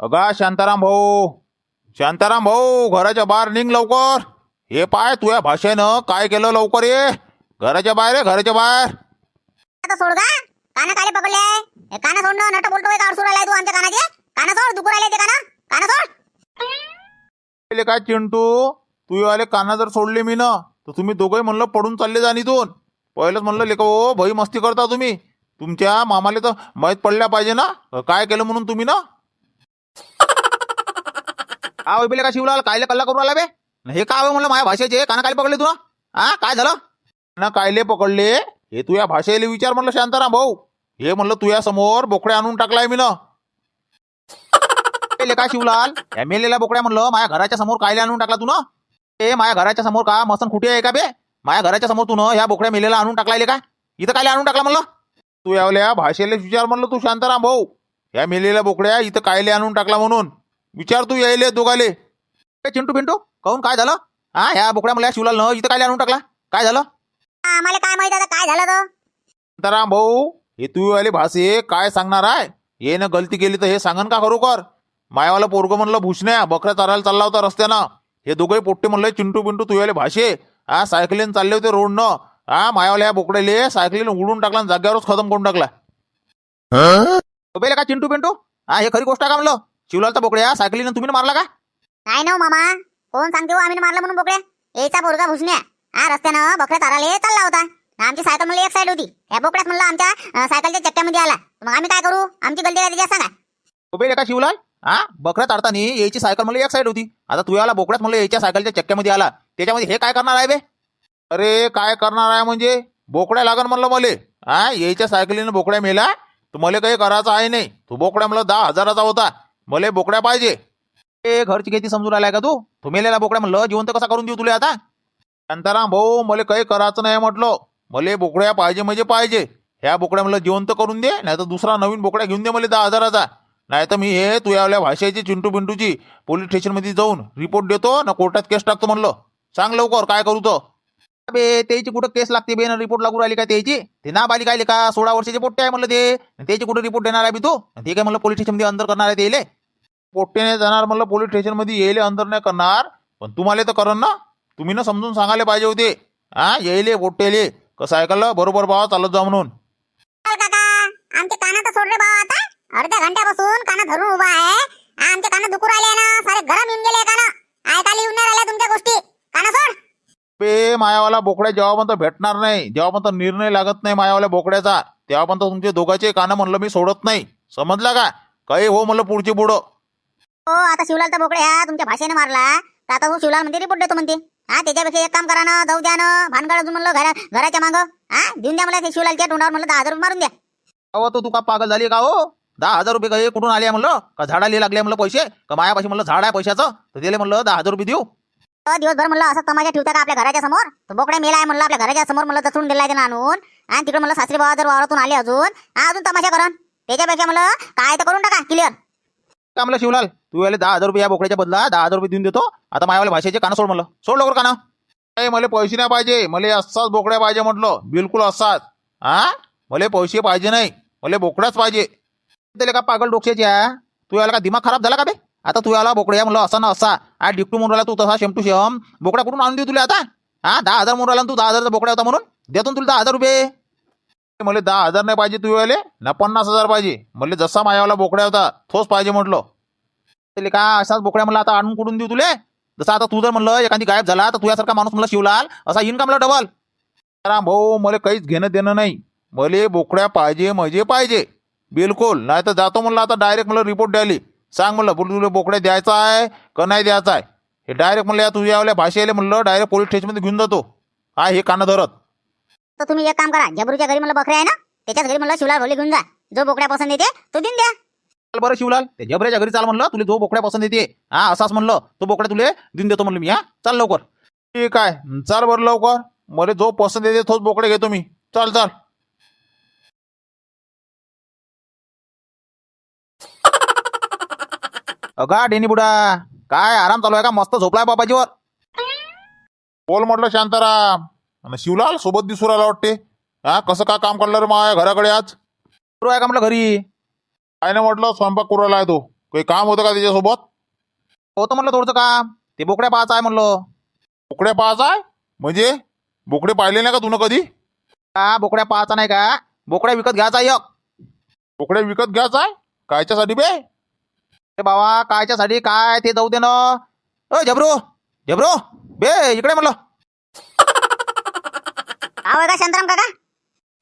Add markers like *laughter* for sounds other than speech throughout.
अगा शांताराम भाऊ. शांताराम भाऊ घराच्या बाहेर निघ लवकर. हे पाय तुझ्या भाषेनं काय केलं लवकर ये. घराच्या बाहेर ये घराच्या बाहेर. आता सोड का काना काले पकडले. हे काना नट बोलतोय का अडसूर आलाय तू आमच्या कानाचे. काना सोड राहिले ते काना. काना सोड. पहिले काय चिंटू तू आले काना जर सोडले मी ना तर तुम्ही दोघंही म्हणलं पडून चालले जा इथून पहिलंच म्हणलं लेका हो भाई मस्ती करता तुम्ही. तुमच्या मामाला तर माहीत पडल्या पाहिजे ना. काय केलं म्हणून तुम्ही ना? हा वैबिले का शिवलाल कायले कल्ला करू आला बे? हे काय म्हणलं माझ्या भाषेचे? काना काय पकडले तुला? हा काय झालं? ना कायले पकडले? हे तुझ्या भाषेले विचार म्हणलं शांताराम भाऊ. हे म्हणलं तुझ्या समोर बोकड्या आणून टाकलाय मी ना ले का शिवलाल या बोकड्या म्हणलं माझ्या घराच्या समोर कायले आणून टाकला तू ना ए माझ्या घराच्या समोर का मसन खुटी आहे का बे? माझ्या घराच्या समोर तू न ह्या बोकड्या मेलेला आणून टाकलाय का? इथं कायले आणून टाकला म्हणलं? तू यावल्या भाषेला विचार म्हणलं तू शांताराम भाऊ. ह्या मेलेल्या बोकड्या इथं कायले आणून टाकला म्हणून. विचार तू यायले दोघाले. ए, चिंटू पिंटू कहून काय झालं? हा ह्या बोकड्या म्हणल्या शिवलाल न इथं कायले आणून टाकला? काय झालं? आम्हाला काय माहीत आता काय झालं तर भाऊ हे तू वाले भाषे काय सांगणार आहे? ये ना गलती केली तर हे सांगन का खरोखर? मायावाला पोरग म्हणलं भुसण्या बकऱ्या चारायला चालला होता रस्त्यानं. हे दोघंही पोट्टे म्हणलं चिंटू पिंटू तुझ्याले भाषे हा सायकलीन चालले होते रोडनं. हा मायावाल्या ह्या बोकड्याले सायकलीन उडून टाकला आणि जाग्यावरच खतम करून टाकला. बेले का चिंटू पिंटू हा हे खरी गोष्ट आहे का म्हणलं? शिवलालचा बोकड्या सायकलीनं तुम्ही मारला का? नाही ना हो मामा? कोण सांगते हो आम्ही मारलं म्हणून बोकड्या? याचा पोरगा भुसण्या हा रस्त्यानं बकऱ्या चाराले चालला होता. आमची सायकल म्हणलं एक साईड होती. या बोकड्यात म्हणलं आमच्या अं, सायकलच्या चक्क्यामध्ये आला. मग आम्ही काय करू? आमची गलती काय त्याच्यात सांगा. बेले का शिवलाल? हा? बकऱ्या ताडताना यायची सायकल म्हणलं एक साईड होती. आता तू याला बोकड्यात म्हणलं याच्या सायकलच्या चक्क्यामध्ये आला. त्याच्यामध्ये हे काय करणार आहे बे? अरे काय करणार आहे म्हणजे? बोकड्या लागन म्हणलं मले. हा यायच्या सायकलीनं बोकड्या मेला तर मला काही करायचं आहे नाही. तू बोकड्या म्हणलं दहा हजाराचा होता. मले बोकड्या पाहिजे. ए घरची किती समजून आलाय का तू? तू मेलेला बोकड्या म्हणलं जिवंत कसा करून देऊ तुला आता? शांताराम भाऊ मला काही करायचं नाही म्हटलं. मले बोकड्या पाहिजे म्हणजे पाहिजे. ह्या बोकड्या म्हणलं जिवंत करून दे नाही तर दुसरा नवीन बोकड्या घेऊन दे मला दहा हजाराचा. नाही तर मी हे तू यावल्या भाषेची चिंटू पिंटूची पोलीस स्टेशनमध्ये जाऊन रिपोर्ट देतो ना कोर्टात केस टाकतो म्हणलं. सांग लवकर काय करू तो? बे त्याची कुठं केस लागते बे? रिपोर्ट लागू राहिली का त्याची? ते ना बाली काय का? सोळा वर्षाचे पोट्टे आहे म्हणलं ते. त्याची कुठं रिपोर्ट देणार आहे बी तू? ते काय म्हणलं पोलीस स्टेशनमध्ये अंदर करणार आहे ते येले पोट्टेने जाणार म्हणलं पोलीस स्टेशनमध्ये येले अंदर नाही करणार. पण तुम्हाला तर करण ना? तुम्ही ना समजून सांगायला पाहिजे होते. हा येईले पोट्टेले. कसं ऐकलं बरोबर बाबा चालत जा म्हणून. आमचे काना तर सोडले बाबा आता. अर्ध्या घंट्यापासून काना धरून उभा आहे. आमचे काना दुखू राहिले ना. सारे गरम येऊन गेले काना. ऐकायला येऊन राहिल्या तुमच्या गोष्टी. काना सोड. बे मायावाला बोकड्या जेव्हापर्यंत भेटणार नाही जेव्हापर्यंत निर्णय लागत नाही मायावाल्या बोकड्याचा तेव्हापर्यंत तुमचे दोघांचे कानं म्हणलं मी सोडत नाही. समजला का? काही हो म्हणलं पुढची पुढं. हो आता शिवलाल तर बोकडे ह्या तुमच्या भाषेने मारला. तर आता हो शिवलाल म्हणते रिपोर्ट देतो म्हणते. हा त्याच्यापेक्षा एक काम करा ना जाऊ द्या ना भानगड अजून म्हणलं घरा घराच्या मागं. हा देऊन द्या मला ते शिवलालच्या तोंडावर म्हणलं दहा हजार रुपये मारून द्या. अहो तो तू का पागल झाली का हो? दहा हजार रुपये काय कुठून आले म्हणलं? का झाडाले लागले म्हणलं पैसे? का मायापाशी म्हणलं झाड आहे पैशाचं? तर त्याला म्हणलं दहा हजार रुपये देऊ. दिवसभर म्हणलं असं तमाशा ठेवता का आपल्या घराच्या समोर? तर बोकड्या मेला आहे म्हणलं आपल्या घराच्या समोर म्हणलं दचून दिला त्यानं आणून. आणि तिकडे म्हणलं सासरी बाबा जर वावरातून आले अजून. हा अजून तमाशा करण. त्याच्यापेक्षा म्हणलं काय तर करून टाका क्लिअर का म्हणलं शिवलाल? तू याला दहा हजार रुपये या बोकड्याच्या बदला दहा हजार रुपये देऊन देतो. आता मायावाल्या भाषेचे काना सोड म्हणलं. सोड लवकर कानं. नाही मला पैसे नाही पाहिजे. मला असाच बोकड्या पाहिजे म्हटलं. बिलकुल असाच. हा मला पैसे पाहिजे नाही. मला बोकडाच पाहिजे. त्याला का पागल डोक्याची आहे? तू याला का दिमाग खराब झाला का बे? आता तू आला बोकड्या म्हणलं असा ना असा. आ डिप्टू म्हणून राहिला तू तसा शेम टू शेम. बोकड्या कुठून आणून देऊ तुला आता? हा दहा हजार म्हणून राहिला तू दहा हजारचा बोकड्या होता म्हणून. देतो ना तुला दहा हजार रुपये. मला दहा हजार नाही पाहिजे तू आले ना पन्नास हजार पाहिजे. मला जसा मायावाला बोकड्या होता तोच पाहिजे म्हटलं. त्याला का असाच बोकड्या म्हणलं आता आणून कुठून देऊ तुले? जसं आता तू जर म्हणलं एखादी गायब झाला तर तुझ्यासारखा माणूस म्हणलं शिवलाल असा येईन का डबल? राम भाऊ मला काहीच घेणं देणं नाही. मला बोकड्या पाहिजे म्हणजे पाहिजे. बिलकुल. नाही तर जातो म्हणलं आता डायरेक्ट मला रिपोर्ट द्यायली. सांग म्हणलं बोल तुला बोकड्या द्यायचा आहे का नाही द्यायचा आहे? हे डायरेक्ट म्हणलं या तुझ्या यावल्या भाषेला म्हणलं डायरेक्ट पोलीस स्टेशनमध्ये घेऊन जातो. हा हे कानं धरत. तर तुम्ही एक काम करा जबरूच्या घरी म्हणलं बकऱ्या आहे ना त्याच्याच घरी म्हणलं शिवलाल भोले घेऊन जा. जो बोकड्या पसंत येते तो देऊन द्या. चाल बरं शिवलाल ते जबऱ्याच्या घरी चाल म्हणलं तुला जो बोकड्या पसंत येते. हा असाच म्हणलं तो बोकड्या तुले देऊन देतो म्हणलं मी हा. चाल लवकर. ठीक आहे. चाल बरं लवकर. मला जो पसंत येते तोच बोकडे घेतो मी. चाल चाल. अगा डेनी बुडा. काय आराम चालू आहे का? मस्त झोपलाय बाबाजीवर. बोल म्हटलं शांताराम. आणि शिवलाल सोबत दिसू राहिला वाटते. हा कसं काय काम करणार रे माझ्या घराकडे आज? सुरू आहे का म्हटलं घरी? काय नाही म्हटलं स्वयंपाक करू राहिला आहे तो. काही काम होतं का त्याच्यासोबत? होतं म्हणलं थोडंसं काम. ते बोकड्या पाहायचं आहे म्हणलं बोकडे पाहायचा आहे? म्हणजे? बोकडे पाहिले नाही का तुनं कधी? का बोकड्या पाहायचा नाही का? बोकड्या विकत घ्यायचा आहे एक. बोकडे विकत घ्यायचा आहे? कायच्यासाठी बे? अरे बाबा कायच्यासाठी काय ते जाऊ दे ना. अ झबरू झबरू बे इकडे म्हणलं. आहो का शांताराम काका?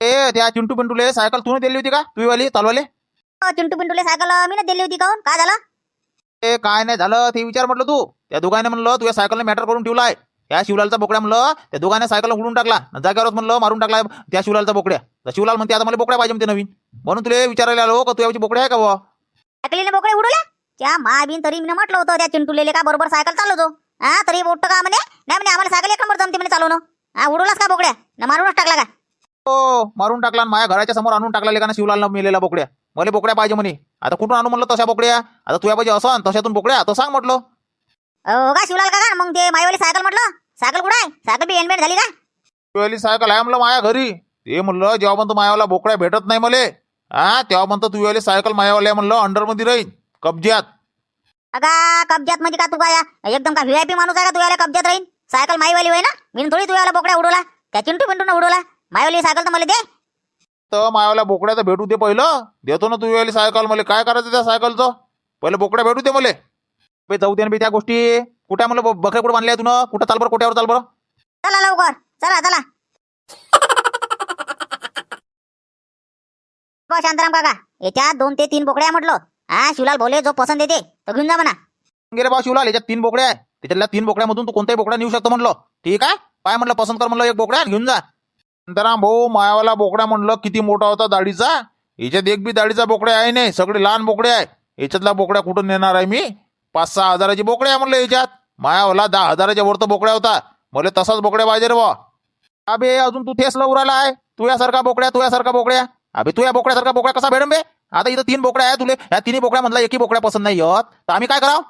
ए त्या चिंटू पिंटूले सायकल तू दिली होती का? तू वाली चालवाले चिंटू पिंटूले सायकल मी ना दिली होती काहून काय झालं? ए काय नाही झालं ते विचार म्हटलं तू. त्या दोघांनी म्हणलं तुझ्या सायकलने मॅटर करून ठेवलाय. त्या शिवलालचा बोकड्या म्हणलं त्या दोघांनी सायकल उडून टाकला. आणि जागेवरच म्हणलं मारून टाकला त्या शिवलालचा बोकड्या. तर शिवलाल म्हणते आता मला बोकड्या पाहिजे म्हणते नवीन. म्हणून तुला विचारायला आलो का तुझ्याची बोकड्या आहे का बुवा? सायकलीने बोकडे उडवल्या? त्या महाबीन तरी मी म्हटलं होतं त्या चिंटूलेले का बरोबर सायकल चालवतो? हा तरी उठतं का म्हणे? नाही म्हणे आम्हाला सायकल एक नंबर जमते म्हणे चालवणं. हा उडवलास का बोकड्या? न मारूनच टाकला का? हो मारून टाकला आणि माझ्या घराच्या समोर आणून टाकला लेकानं शिवलालनं मेलेल्या बोकड्या? मला बोकड्या पाहिजे म्हणे. आता कुठून आणू म्हणलं तशा बोकड्या? आता तुझ्या पाहिजे असं तशातून बोकड्या? तर सांग म्हटलं. हो का शिवलाल काका? मग ते माईवाली सायकल म्हटलं? सायकल कुठं आहे? सायकल बी एनबेट झाली का? तू वाली सायकल आहे म्हणलं माया घरी. ते म्हणलं जेव्हा म्हणतो मायावाला बोकड्या भेटत नाही मले हा तेव्हा म्हणतो तू वाली सायकल मायावाल्या म्हणलं अंडरमध्ये राहील कब्ज्यात. अगा कब्जात म्हणजे का तू काय एकदम का व्हीआयपी माणूस आहे का तुझ्या कब्जात राहील सायकल माईवाली होय ना? मी थोडी तुझ्याला बोकड्या उडवला. त्या चिंटू पिंटून उडवला. माईवाली सायकल तर मला दे. तर मायावाल्या बोकड्या तर भेटू दे पहिलं. देतो ना तू वाली सायकल. मला काय करायचं त्या सायकलचं? पहिलं बोकड्या भेटू दे मले. बे जाऊ दे ना बे त्या गोष्टी. कुठे म्हणलं ब- बकऱ्या कुठं बांधल्या तुनं? कुठं चाल बरं कोट्यावर चाल बरं? चला लवकर. चला चला. *laughs* शांताराम काका. याच्यात दोन ते तीन बोकड्या म्हटलं. हा शिवलाल बोले जो पसंत येते तो. घेऊन जा म्हणा. गेले बा शिवलाल याच्यात तीन बोकड्या आहे. त्याच्यातल्या तीन बोकड्यामधून तू कोणताही बोकड्या नेऊ शकतो म्हणलं. ठीक आहे? पाय म्हणलं पसंत कर म्हणलं एक बोकड्या घेऊन जा. शांताराम भाऊ मायावाला बोकडा म्हणलं किती मोठा होता दाढीचा. याच्यात एक बी दाढीचा बोकड्या आहे नाही सगळे लहान बोकडे आहे. याच्यातला बोकड्या कुठून नेणार आहे मी? पाच सहा हजाराची बोकड्या आहे म्हणलं याच्यात. मायावाला दहा हजाराच्या वर तर बोकड्या होता. मला तसाच बोकड्या पाहिजे रे बा. अबे अजून तू थेस लवराला आहे. तुझ्यासारखा बोकड्या तुझ्यासारखा बोकड्या. अबे तुझ्या बोकड्यासारखा बोकड्या कसा भेटन बे? आता इथं तीन बोकड्या आहे तुले. या तिन्ही बोकड्या मधला एकही बोकड्या पसंत नाही येत तर आम्ही काय करावं?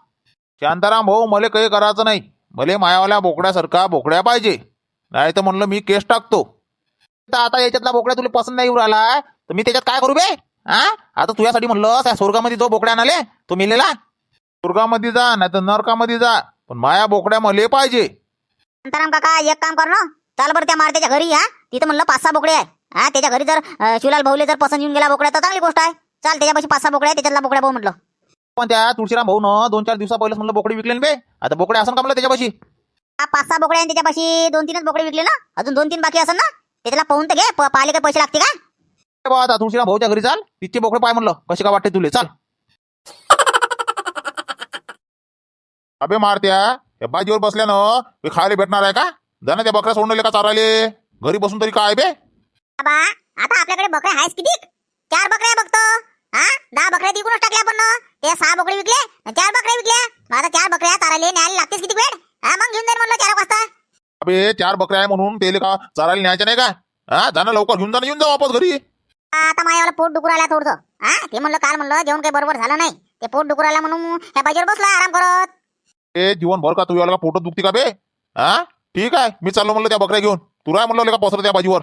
शांताराम हो, भाऊ मला काही करायचं नाही. मला मायावाल्या बोकड्यासारखा बोकड्या पाहिजे. नाही तर म्हणलं मी केस टाकतो. तर आता याच्यातला बोकड्या तुला पसंत नाही येऊ राहिला तर मी त्याच्यात काय करू बे? हा? आता तुझ्यासाठी म्हणलं त्या स्वर्गामध्ये जो बोकड्या आणाले तो मेलेला? स्वर्गामध्ये जा नाही तर नरकामध्ये जा. पण माया बोकड्या मले पाहिजे. शांताराम काका एक काम कर ना. चाल बरं त्या मारत्याच्या घरी या तिथं म्हणलं पाच सहा बोकड्या आहे हा? त्याच्या घरी जर अं, शिवलाल भाऊले जर पसंत येऊन गेला बोकड्या तर चांगली गोष्ट आहे. चाल त्याच्यापाशी पाच सहा बोकड्या आहे त्याच्यातला बोकड्या भाऊ म्हटलं. पण त्या? तुळशीराम भाऊ न? दोन चार दिवसा पहिलेच म्हणलं बोकडी विकले ना बे. आता बोकड्या असं का म्हणलं त्याच्यापाशी? हा पाच सहा बोकड्या आहे त्याच्यापाशी. दोन तीनच बोकडे विकले ना? अजून दोन तीन बाकी असेल ना? त्याच्याला पाहून तर घे प- पाहिले काही पैसे लागते का ए बा आता तुळशीराम भाऊच्या घरी चाल. तिचे बोकडे पाय म्हणलं कसे का वाटते तुले? चाल. *laughs* अबे मारत्या या बाजीवर बसल्यानं हे खायला भेटणार आहे का? जा ना त्या बकऱ्या सोडून का चाराले घरी बसून तरी काय बे? बाबा आता आपल्याकडे बकऱ्या आहेस किती? चार बकऱ्या बघतो. हा? दहा बकऱ्या तिकूनच टाकल्या आपण. ना. ते सहा बोकडे विकले चार बकऱ्या विकल्या. आता चार बकऱ्या चाराले न्यायला लागतेच किती वेळ? हा मग घेऊन जाईन म्हणलं चार वाजता. अबे चार बकऱ्या आहे म्हणून तेले का चारायला न्यायच्या नाही का? हा जा ना लवकर घेऊन जा ना येऊन जा वापस घरी. आता माझ्यावाला पोट डुकर आला थोडं हा ते म्हणलं काल म्हणलं जेवण काही बरोबर झालं नाही. ते पोट डुकर आला म्हणून ह्या बाजीवर बसला आराम करत. ए जीवन भर का तू याला का पोटात दुखती का बे? हा? ठीक आहे मी चाललो म्हणलं त्या बकऱ्या घेऊन. तू राय म्हणलं का पसर त्या बाजीवर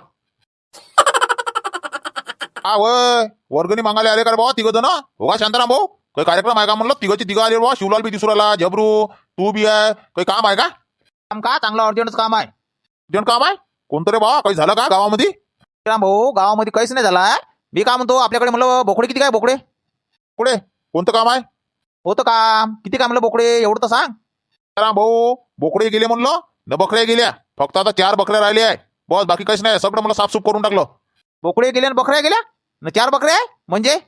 हा वय वर्गणी मागायला आले का बाबा तिघ जण? हो का शांताराम भाऊ? काही कार्यक्रम आहे का म्हणलं? तिघची तिघं आले बाबा शिवलाल बी दिसू राहिला जबरू तू बी आहे. काही काम आहे का? काम का? चांगलं अर्जंटच काम आहे. जण काम आहे? कोणतं रे बाबा काही झालं का गावामध्ये? तुळशीराम भाऊ गावामध्ये काहीच नाही झाला मी काय म्हणतो आपल्याकडे म्हणलं बोकडे किती काय बोकडे? पुढे कोणतं काम आहे? होतं काम किती काय म्हणलं बोकडे? एवढं तर सांग. शांताराम भाऊ बोकडे गेले म्हणलं? न बकऱ्या गेल्या. फक्त आता चार बकऱ्या राहिल्या आहे. बस बाकी काहीच नाही. सगळं मला साफसूफ करून टाकलं. बोकडे गेले आणि बकऱ्या गेल्या? न चार बकऱ्या म्हणजे?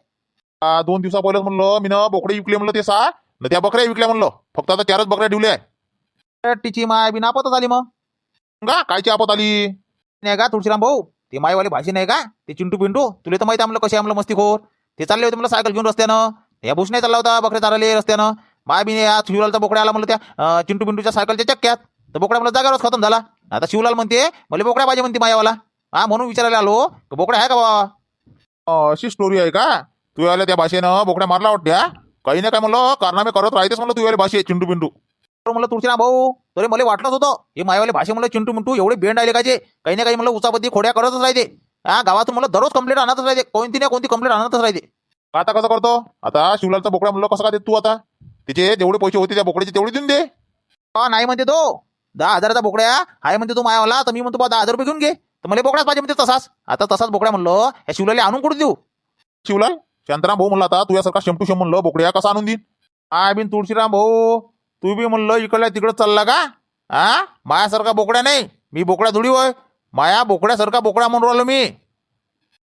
आ, दोन दिवसा पहिलं म्हणलं मी ना बोकडे विकले म्हणलं ते सहा न त्या बकऱ्या विकल्या म्हणलं. फक्त आता चारच बकऱ्या ठेवल्या आहे. टिची माय बिना आपतच आली मग. का? कायची आपत आली? नाही का तुळशीराम भाऊ? ते मायवाले भाषी नाही का? ते चिंटू पिंटू? तुला तर माहिती आहे म्हणलं कसे आमलं मस्ती खोर. ते चालले होते म्हणलं सायकल घेऊन रस्त्यानं. या भूष नाही चालला होता बकरे चालले रस्त्यानं. माय बिने या शिवलालचा बोकड्या आला म्हणलं त्या अं, चिंटू पिंटूच्या सायकलच्या चक्क्यात. तर बोकड्या म्हणलं जागावरच खतम झाला. आता शिवलाल म्हणते मला बोकड्या पाहिजे म्हणते मायावाला. हा म्हणून विचारायला आलो का बोकड्या आहे का बाबा? अशी स्टोरी आहे का? तू याला त्या भाषेनं बोकड्या मारला वाटत्या काही नाही काय म्हणलं कारनामे करत राहतेस म्हणलं तू याला भाषे चिंटू पिंटू तर म्हणलं ना भाऊ तरी मला वाटलंच होतं हे मायवाले भाषे म्हणलं चिंटू मिंटू एवढे बेंड आले का काही ना काही म्हणलं उचापती खोड्या करतच राहते. हा गावातून मला दररोज कंप्लेंट आणतच राहते. कोणती ना कोणती कंप्लेंट आणतच राहते. आता कसं करतो? आता शिवलालचा बोकडा म्हणलं कसं काय देत तू आता? तिचे जेवढे पैसे होते त्या बोकड्याचे तेवढे देऊन दे. नाही म्हणते तो? दहा हजाराचा बोकड्या? आहे म्हणते तो मायावाला तर मी म्हणतो बा दहा हजार रुपये घेऊन घे. तर मला बोकडाच पाहिजे म्हणते तसाच. आता तसाच बोकड्या म्हणलं या शिवलाला आणून कुठे देऊ? शिवलाल शांताराम भाऊ म्हणला आता तुझ्यासारखा शेमटू शेम म्हणलं बोकड्या कसा आणून देईन? आय बिन तुळशीराम भाऊ तू बी म्हणलं इकडल्या तिकडं चालला का? हा मायासारखा बोकड्या नाही मी बोकड्या थोडी होय. माया बोकड्यासारखा बोकड्या म्हणून राहिलो मी.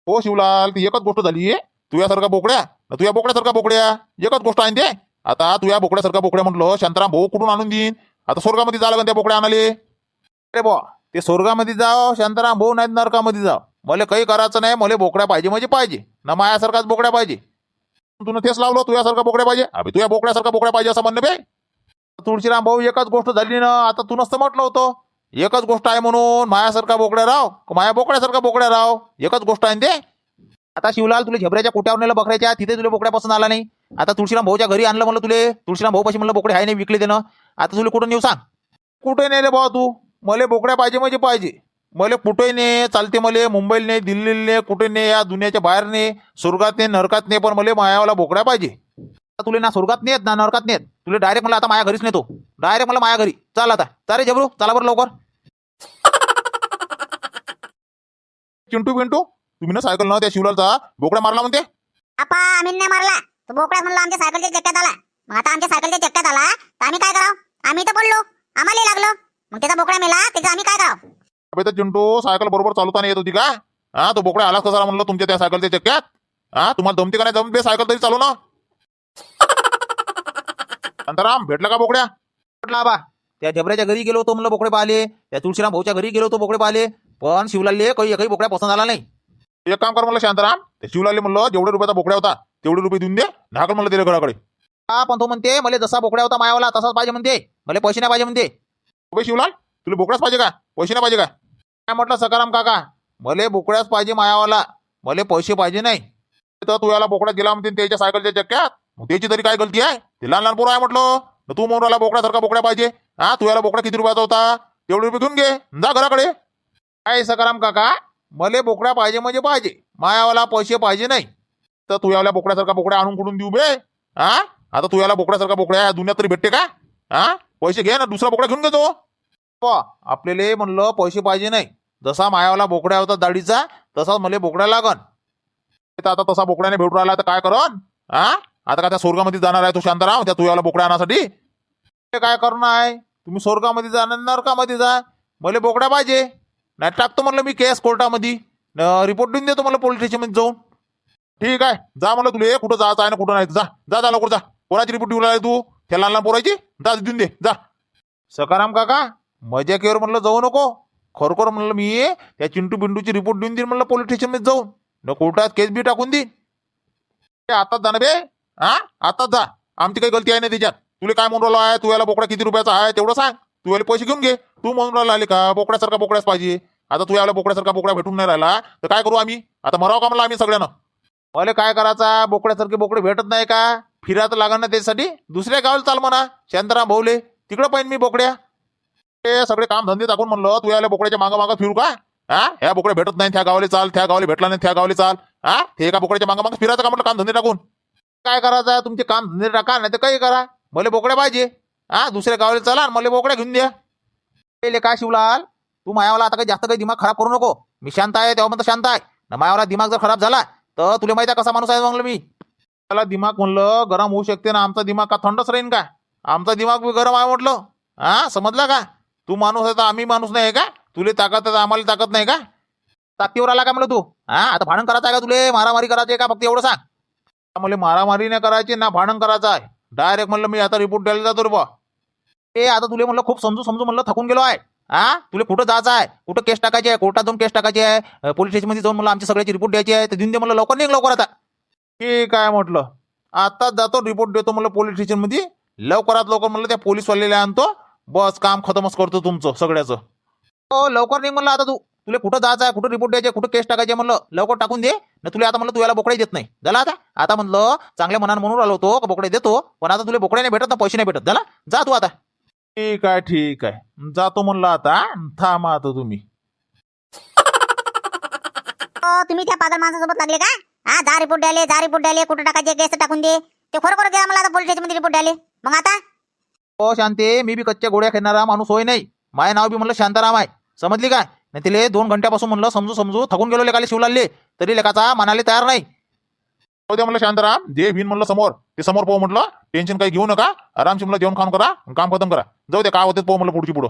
हो शिवलाल ती एकच गोष्ट झाली तुझ्यासारखा बोकड्या तुझ्या बोकड्यासारखा बोकड्या. एकच गोष्ट आहे ते. आता तुझ्या बोकड्यासारखा बोकड्या म्हटलं शांताराम भाऊ कुठून आणून देईन? आता स्वर्गामध्ये झालं का त्या बोकड्या आणाले अरे बा ते स्वर्गामध्ये जाओ शांताराम भाऊ नाहीत नरकामध्ये जाओ मला काही करायचं नाही मला बोकड्या पाहिजे म्हणजे पाहिजे. ना मायासारखाच बोकड्या पाहिजे. तुला तेच लावलं तुझ्यासारखा बोकड्या पाहिजे? अभि तुझ्या बोकड्यासारखा बोकड्या पाहिजे असं म्हणणं बे. तुळशीराम भाऊ एकच गोष्ट झाली ना आता तुनच तर म्हटलं होतं. एकच गोष्ट आहे म्हणून मायासारखा बोकड्या राव माया बोकड्यासारखा बोकड्या राव. एकच गोष्ट आहे ना ते. आता शिवलाल तुला झेबऱ्याच्या कोट्यावर नेलं बकऱ्याच्या तिथे तुला बोकड्या पसंत आला नाही. आता तुळशीराम भाऊच्या घरी आणलं म्हणलं तुले तुळशीराम भाऊ पाशी म्हणलं बोकडे आहे नाही विकले देणं. आता तुला कुठं नेऊ सांग? कुठे नेले भाऊ तू? मले बोकड्या पाहिजे म्हणजे पाहिजे. मले कुठे ने चालते मले मुंबईला ने दिल्लीला ने कुठे ने या दुनियाच्या बाहेर ने स्वर्गात ने नरकात ने पण मले मायावाला बोकड्या पाहिजे. आता तुला ना स्वर्गात नेत ना नरकात नेत. तुला डायरेक्ट मला आता माया घरीच नेतो. डायरेक्ट मला माया घरी. चाल आता. चाले जबरू चला बरं लवकर. *laughs* चिंटू पिंटू तुम्ही ना सायकल न त्या शिवलालचा. बोकड्या मारला म्हणते? आपा आम्ही नाही मारला. तो बोकड्या म्हणलं आमच्या सायकलच्या चक्क्यात आला. मग आता आमच्या सायकलच्या चक्क्यात आला. तर आम्ही काय करावं? आम्ही तर पडलो. आम्हाला लागलो. मग त्याचा बोकड्या मेला त्याचा आम्ही काय करावं? अबे तर चिंटू सायकल बरोबर चालवताना येत होती का? हा तो बोकड्या आला कसा म्हणलं तुमच्या त्या सायकलच्या चक्क्यात? हा तुम्हाला जमते का नाही? जमते सायकल तरी चालू ना. *laughs* अंतराम भेटला का बोकड्या? म्हटलं बा. त्या झेबऱ्याच्या घरी गेलो होतो म्हणलं बोकडे पाहिले त्या तुळशीराम भाऊच्या घरी गेलो होतो बोकडे पाहिले पण शिवलालले काही एकही बोकड्या पसंत आला नाही. एक काम कर म्हणलं शांताराम ते शिवलाले म्हणलं जेवढे रुपयाचा बोकड्या होता तेवढे रुपये देऊन दे नाकल म्हणलं दिले घराकडे हा पण तो म्हणते मला जसा बोकड्या होता मायावाला तसाच पाहिजे म्हणते. मला पैसे नाही पाहिजे म्हणते. उभे शिवलाल? तुला बोकडाच पाहिजे का? पैसे नाही पाहिजे का? काय म्हटलं सकाराम काका मले बोकड्याच पाहिजे मायावाला मले पैसे पाहिजे नाही. तर तू याला बोकडा दिला म्हणते त्याच्या सायकलच्या चक्क्यात? मग त्याची तरी काय गलती आहे? ते लहान लहान पोरं आहे म्हटलं. तर तू म्हणून राहिला बोकड्यासारखा बोकड्या पाहिजे. हा तू याला बोकडा किती रुपयाचा होता? तेवढे रुपये घेऊन घे. जा घराकडे. काय सकाराम काका मले बोकड्या पाहिजे म्हणजे पाहिजे. मायावाला पैसे पाहिजे नाही. तर तू याला बोकड्यासारखा बोकड्या आणून कुठून देऊ बे? हा? आता तू याला बोकड्यासारखा बोकड्या दुनियात तरी भेटते का? हा? पैसे घे ना दुसरा बोकडा घेऊन घेतो पहा, आपल्याला म्हणलं पैसे पाहिजे नाही. जसा मायावाला बोकड्या होता दाढीचा तसाच मला बोकड्या लागन. तर आता तसा बोकड्याने भेटून राहिला तर काय करन? हा आता का त्या स्वर्गामध्ये जाणार आहे तो शांताराम त्या तुझ्याला बोकड्या आणण्यासाठी ते काय करणार? आहे तुम्ही स्वर्गामध्ये जाणार नरकामध्ये जा. मला बोकड्या पाहिजे. नाही टाकतो म्हणलं मी केस कोर्टामध्ये. रिपोर्ट देऊन देतो मला पोलीस स्टेशनमध्ये जाऊन. ठीक आहे. जा म्हणलं तुला. कुठं जायचं आहे ना कुठं नाही. जा. जा जा लवकर जा. कोणाची रिपोर्ट देऊ राहिली तू? त्या लहान लहान पोरायची जा देऊन दे. जा. सकाराम काका? मजा केवर म्हणलं जाऊ नको. खरोखर म्हणलं मी ये त्या चिंटू बिंडूची रिपोर्ट देऊन देईन म्हणलं पोलीस स्टेशनमध्ये जाऊन. न कोर्टात केस बी टाकून देईन आता आताच जा ना बे. हा आता जा. आमची काही गलती आहे ना त्याच्यात. तुला काय म्हणून राहिला आहे? तू याला बोकडा किती रुपयाचा आहे तेवढं सांग. तू याला पैसे घेऊन घे. तू म्हणून राहिला आले का? बोकड्यासारखा बोकड्याच पाहिजे. आता तू याला बोकड्यासारखा बोकडा भेटून नाही राहिला. तर काय करू आम्ही? आता मराव का म्हणलं आम्ही सगळ्यांना. मला काय करायचा? बोकड्यासारखे बोकडे भेटत नाही का? फिरायला तर लागणार ना त्याच्यासाठी? दुसऱ्या गावाला चाल म्हणा. शांताराम भाऊले तिकडं पाहिजे मी बोकड्या. ते सगळे काम धंदे टाकून म्हणलं तू याला बोकड्याच्या मागं मागं फिरू का? हा? ह्या बोकड्या भेटत नाही त्या गावाला चाल त्या गावाला भेटला नाही त्या गावाला चाल. हा? हे एका बोकड्याच्या मागं मागं फिरायचं का म्हटलं काम धंदे टाकून? काय करायचं आहे? तुमचे काम धंदे टाका नाही तर काही करा. मला बोकड्या पाहिजे. हा? दुसऱ्या गावाला चला आणि मला बोकड्या घेऊन द्या. पहिले काय शिवलाल? तू मायावाला आता काही जास्त काही दिमाग खराब करू नको. मी शांत आहे तेव्हा म्हणतो शांत आहे. ना मायावाला दिमाग जर खराब झाला तर तुला माहिती आहे कसा माणूस आहे म्हणलं मी. त्याला दिमाग म्हणलं गरम होऊ शकते ना आमचा दिमाग का थंडच राहीन का? आमचा दिमाग बी गरम आहे म्हटलं. हा? समजला का? तू माणूस आहे तर आम्ही माणूस नाही आहे का? तुले ताकद आहे तर आम्हाला ताकद नाही का? ताकदीवर आला का म्हणलं तू? हा आता भांडण करायचं आहे का तुले? मारामारी करायची आहे का? फक्त एवढं सांग. मला मारामारी नाही करायची ना भांडण करायचं आहे. डायरेक्ट म्हणलं मी आता रिपोर्ट द्यायला जातो रे बा ए आता तुले म्हणलं खूप समजू समजू म्हणलं थकून गेलो आहे. हा तुला कुठं जायचं आहे? कुठं केस टाकायची आहे? कोर्टात जाऊन केस टाकायची आहे? पोलीस स्टेशनमध्ये जाऊन मला आमच्या सगळ्याची रिपोर्ट द्यायची आहे. तर देऊन दे म्हणलं लवकर निघ लवकर आता. ठीक आहे म्हटलं. आताच जातो रिपोर्ट देतो म्हणलं पोलीस स्टेशनमध्ये लवकरात लवकर म्हणलं त्या पोलीसवाल्याला आणतो. बस काम खतमच करतो तुमचं सगळ्याचं. हो लवकर नाही म्हणलं आता तू. तुला कुठं जायचं आहे कुठं रिपोर्ट द्यायचे कुठं केस टाकायचे म्हणलं. लवकर टाकून दे. ना तुला आता म्हणलं तुला बोकडे देत नाही. झाला आता? आता म्हणलं चांगल्या मनानं म्हणून आलो होतो का बोकडे देतो पण आता तुला बोकडे नाही भेटत ना पैसे नाही भेटत. झाला? जा तू आता. ठीक आहे ठीक आहे. जातो म्हणलं आता थांबा आता तुम्ही. अ, तुम्ही त्या पागल माणसासोबत लागले का? हा दहा रिपोर्ट द्याले दहा रिपोर्ट द्याले कुठं टाकायचे केस टाकून दे. ते खरोखर गेला मला आता पोलीस स्टेशनमध्ये रिपोर्ट द्याले मग आता? हो शांते मी बी कच्च्या गोळ्या खेळणारा माणूस होय नाही. माय नाव बी म्हणलं शांताराम आहे. समजली काय? नाही तिले दोन घंट्यापासून म्हणलं समजू समजू थकून गेलो लेखाले शिवलाले तरी लेखाचा मनाले तयार नाही. जाऊ म्हणलं शांताराम जे भीन म्हणलं समोर ते समोर पाहू म्हटलं. टेन्शन काही घेऊ नका. आरामशी म्हणलं जेवण खाऊन करा काम खतम करा. जाऊ दे काय होते पाहू म्हणलं पुढची पुढं.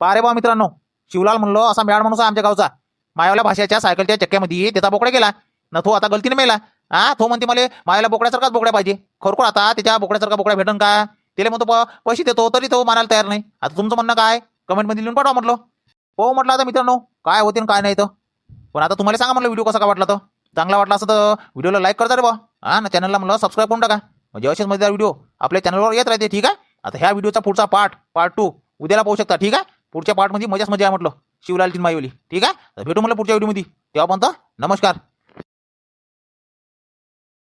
पारे बा मित्रांनो शिवलाल म्हणलं असा मॅड माणूस आमच्या गावचा. मायावल्या भाषेच्या सायकलच्या चक्क्यामध्ये त्याचा बोकडा गेला. न तो आता गलतीने मेला. हा तो म्हणते मला मायाला बोकड्यासारखाच बोकड्या पाहिजे. खरोखर आता त्याच्या बोकड्यासारखा बोकड्या भेटन का? त्याला म्हणतो प- पैसे देतो तरी तो मानायला तयार नाही. आता तुमचं म्हणणं काय? कमेंटमध्ये लिहून पाठवा म्हटलं. हो म्हटलं आता मित्रांनो काय होते काय नाही तर पण आता तुम्हाला सांगा म्हटलं व्हिडिओ कसा का वाटला तर. चांगला वाटला असं तर व्हिडिओला लाईक करता रे बा हा ना चॅनलला म्हणलं सबस्क्राईब करून टाका. म्हणजे असेच मजेदार व्हिडिओ आपल्या चॅनलवर येत राहते ठीक आहे? आता ह्या व्हिडिओचा पुढचा पार्ट पार्ट टू उद्याला पाहू शकता ठीक आहे? पुढच्या पार्टमध्ये मजाच मजा आहे म्हटलं. शिवलाल माईवली ठीक आहे? तर भेटू म्हटलं पुढच्या व्हिडिओमध्ये. तेव्हा पण नमस्कार.